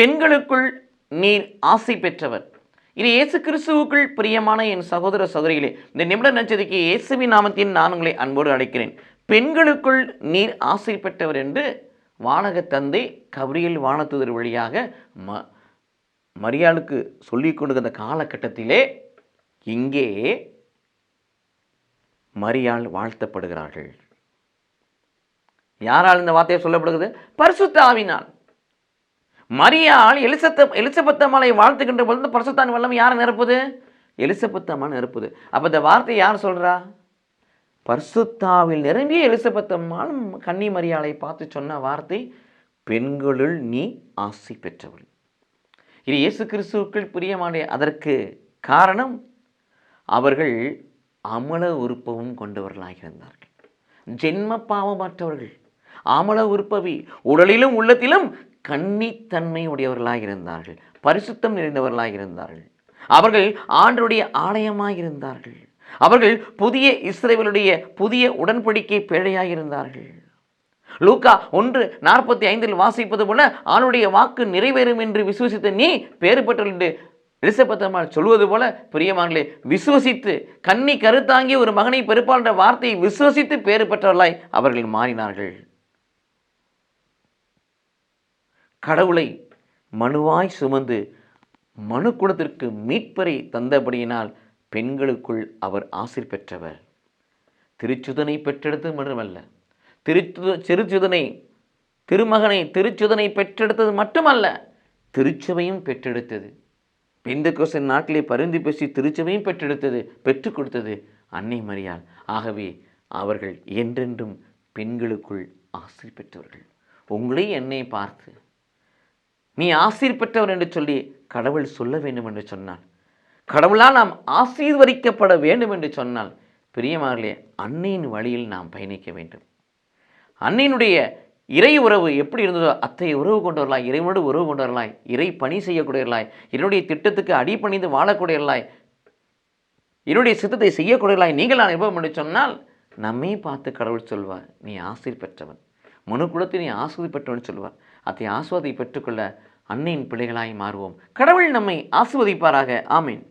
பெண்களுக்குள் நீர் ஆசை பெற்றவர் இது இயேசு கிறிஸ்துவுக்குள் பிரியமான என் சகோதர சகோதரிகளே இந்த நிமிட நச்சதிக்கு இயேசுவின் நாமத்தின் நான் உங்களை அன்போடு அழைக்கிறேன். பெண்களுக்குள் நீர் ஆசை பெற்றவர் என்று வானக தந்தை கபிரியல் வானத்துதர் வழியாக ம மரியாளுக்கு சொல்லிக் கொண்டிருந்த காலகட்டத்திலே இங்கே மரியாள் வாழ்த்தப்படுகிறார்கள். யாரால் இந்த வார்த்தையை சொல்லப்படுகிறது? பரிசுத்தாவினால். மரியாள் எலிசத்த எலிசபெத் அம்மாளை வாழ்த்துகின்ற பொழுது பரிசுத்தான் வல்லம் யாரை நிரப்புது? எலிசபெத் அம்மா நிரப்புது. அப்போ இந்த வார்த்தை யார் சொல்கிறா பர்சுத்தாவில் நிரம்பிய எலிசபெத்தம்மாள் கன்னி மரியாளை பார்த்து சொன்ன வார்த்தை பெண்களுள் நீ ஆசை பெற்றவள். இது இயேசு கிறிஸ்துவுக்குள் பிரியமான அதற்கு காரணம் அவர்கள் அமல உறுப்பவும் கொண்டவர்களாக இருந்தார்கள். ஜென்ம பாவமற்றவர்கள் அமல உறுப்பவி உடலிலும் உள்ளத்திலும் கன்னித்தன்மை உடையவர்களாக இருந்தார்கள் பரிசுத்தம் நிறைந்தவர்களாக இருந்தார்கள் அவர்கள் ஆண்டருடைய ஆலயமாக இருந்தார்கள் அவர்கள் புதிய இஸ்ரேலுடைய புதிய உடன்படிக்கை பேழையாக இருந்தார்கள் லூக்கா ஒன்று நாற்பத்தி ஐந்தில் வாசிப்பது போல ஆணுடைய வாக்கு நிறைவேறும் என்று விசுவசித்த நீ பேறு பெற்றல் என்று எலிசபெத் சொல்வது போல பிரியமானே விசுவசித்து கன்னி கருத்தாங்கி ஒரு மகனை பெருப்பாளன்ற வார்த்தையை விசுவசித்து பேறு பெற்றவர்களாய் அவர்கள் மாறினார்கள். கடவுளை மனுவாய் சுமந்து மனு குலத்திற்கு மீட்பரை தந்தபடியினால் பெண்களுக்குள் அவர் ஆசிர் பெற்றவர். திருச்சுதனை பெற்றெடுத்தது மட்டுமல்ல திரு சிறுச்சுதனை திருமகனை திருச்சுதனை பெற்றெடுத்தது மட்டுமல்ல திருச்சபையும் பெற்றெடுத்தது. பெந்தகோசன் நாட்டிலே பருந்து பேசி திருச்சபையும் பெற்றெடுத்தது பெற்றுக் கொடுத்தது அன்னை மரியாள். ஆகவே அவர்கள் என்றென்றும் பெண்களுக்குள் ஆசிர் பெற்றவர்கள். உங்களே என்னை பார்த்து நீ ஆசீர் பெற்றவர் என்று சொல்லி கடவுள் சொல்ல வேண்டும் என்று சொன்னான். கடவுளால் நாம் ஆசீர்வதிக்கப்பட வேண்டும் என்று சொன்னால் பிரியமார்களே அன்னையின் வழியில் நாம் பயணிக்க வேண்டும். அன்னையினுடைய இறை உறவு எப்படி இருந்ததோ அத்தகைய உறவு கொண்டவர்களாய் இறைவனோடு உறவு கொண்டவர்களாய் இறை பணி செய்யக்கூடியவர்களாய் என்னுடைய திட்டத்துக்கு அடிபணிந்து வாழக்கூடியவர்களாய் என்னுடைய சித்தத்தை செய்யக்கூடியவர்களாய் நீங்கள் நான் அனுபவம் என்று சொன்னால் நம்மை பார்த்து கடவுள் சொல்வார் நீ ஆசீர் பெற்றவன். மனு குலத்தை நீ ஆசிரியர் பெற்றவன் சொல்வார். அத்தை ஆஸ்வாதி பெற்றுக்கொள்ள அன்னையின் பிள்ளைகளாய் மாறுவோம். கடவுள் நம்மை ஆஸ்வதிப்பாராக ஆமீன்.